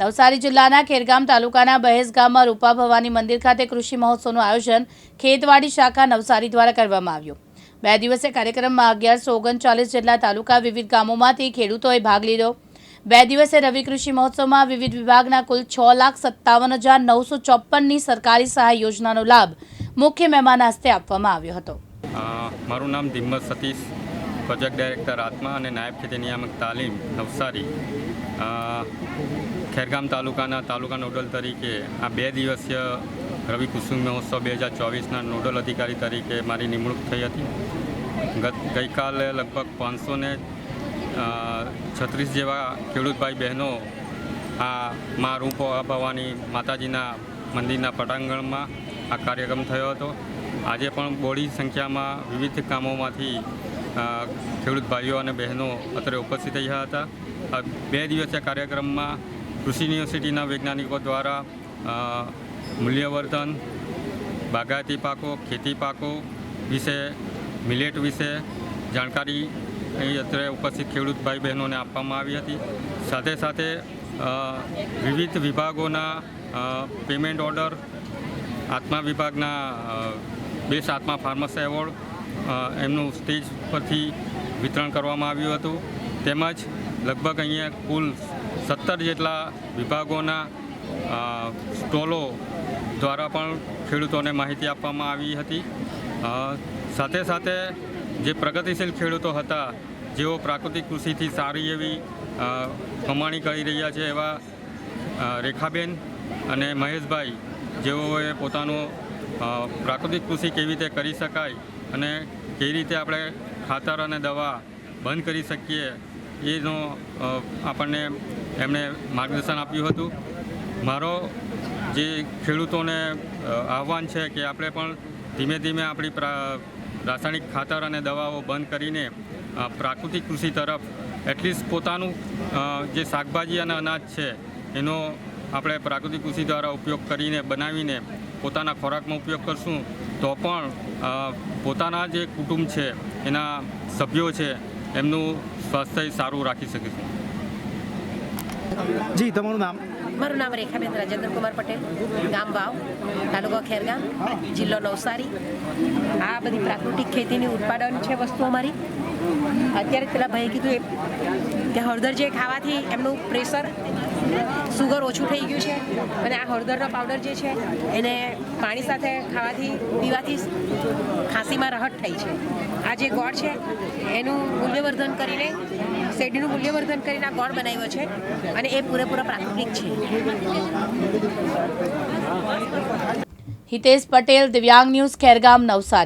નવસારી જિલ્લાના ખેરગામ તાલુકાના બહેસ ગામમાં રૂપા ભવાની મંદિર ખાતે કૃષિ મહોત્સવનું આયોજન ખેતવાડી શાખા નવસારી દ્વારા કરવામાં આવ્યું. બે દિવસીય કાર્યક્રમમાં અગિયારસો ઓગણચાલીસ જેટલા તાલુકા વિવિધ ગામોમાંથી ખેડૂતોએ ભાગ લીધો. બે દિવસે રવિ કૃષિ મહોત્સવમાં વિવિધ વિભાગના કુલ છ લાખ સત્તાવન હજાર નવસો ચોપનની સરકારી સહાય યોજનાનો લાભ મુખ્ય મહેમાન હસ્તે આપવામાં આવ્યો હતો. મારું નામ ધીમ્મત સતીશ, પ્રોજેક્ટ ડાયરેક્ટર આત્મા અને નાયબ ખેતી નિયામક તાલીમ નવસારી. ખેરગામ તાલુકાના તાલુકા નોડલ તરીકે આ બે દિવસીય રવિ કુસુમ મહોત્સવ બે હજાર ચોવીસના નોડલ અધિકારી તરીકે મારી નિમણૂક થઈ હતી. ગત ગઈકાલે લગભગ પાંચસો ને છત્રીસ જેવા ખેડૂતભાઈ બહેનો આ મા રૂપો ભવાની માતાજીના મંદિરના પટાંગણમાં આ કાર્યક્રમ થયો હતો. આજે પણ બોડી સંખ્યામાં વિવિધ કામોમાંથી ખેડૂત ભાઈઓ અને બહેનો અત્રે ઉપસ્થિત રહ્યા હતા. બે દિવસીય કાર્યક્રમમાં કૃષિ યુનિવર્સિટીના વૈજ્ઞાનિકો દ્વારા મૂલ્યવર્ધન, બાગાયતી પાકો, ખેતી પાકો વિશે, મિલેટ વિશે જાણકારી અહીં અત્રે ઉપસ્થિત ખેડૂત ભાઈ બહેનોને આપવામાં આવી હતી. સાથે સાથે વિવિધ વિભાગોના પેમેન્ટ ઓર્ડર, આત્મા વિભાગના બેસ્ટ આત્મા ફાર્મસ એવોર્ડ એમનું સ્ટેજ પરથી વિતરણ કરવામાં આવ્યું હતું. તેમજ લગભગ અહીંયા કુલ સત્તર જેટલા વિભાગોના સ્ટોલો દ્વારા પણ ખેડૂતોને માહિતી આપવામાં આવી હતી. સાથે સાથે જે પ્રગતિશીલ ખેડૂતો હતા, જેઓ પ્રાકૃતિક કૃષિથી સારી એવી કમાણી કરી રહ્યા છે એવા રેખાબેન અને મહેશભાઈ, જેઓએ પોતાનું પ્રાકૃતિક કૃષિ કેવી રીતે કરી શકાય અને કેવી રીતે આપણે ખાતર અને દવા બંધ કરી શકીએ, એનો આપણને એમણે માર્ગદર્શન આપ્યું હતું. મારો જે ખેડૂતોને આહવાન છે કે આપણે પણ ધીમે ધીમે આપણી રાસાયણિક ખાતર અને દવાઓ બંધ કરીને પ્રાકૃતિક કૃષિ તરફ એટલીસ્ટ પોતાનું જે શાકભાજી અને અનાજ છે, એનો આપણે પ્રાકૃતિક કૃષિ દ્વારા ઉપયોગ કરીને, બનાવીને પોતાના ખોરાકમાં ઉપયોગ કરશું, તો પણ પોતાના જે કુટુંબ છે, એના સભ્યો છે, એમનું સ્વાસ્થ્ય સારું રાખી શકીશું. જી, તમારું નામ? મારું નામ રેખાબેન રાજેન્દ્ર કુમાર પટેલ, ગામ વાવ, તાલુકો ખેરગામ, જિલ્લો નવસારી. આ બધી પ્રાકૃતિક ખેતીની ઉત્પાદન છે વસ્તુ અમારી. અત્યારે પેલા ભાઈએ કીધું એ કે હળદર જે ખાવાથી એમનું પ્રેશર સુગર ઓછું થઈ ગયું છે અને આ હળદરનો પાવડર જે છે એને પાણી સાથે ખાવાથી, પીવાથી ખાંસીમાં રાહત થઈ છે. આ જે ગોળ છે, એનું મૂલ્યવર્ધન કરીને શેરડીનું મૂલ્યવર્ધન કરીને આ ગોળ બનાવ્યો છે અને એ પૂરેપૂરો પ્રાકૃતિક છે. હિતેશ પટેલ, દિવ્યાંગ ન્યૂઝ, ખેરગામ, નવસારી.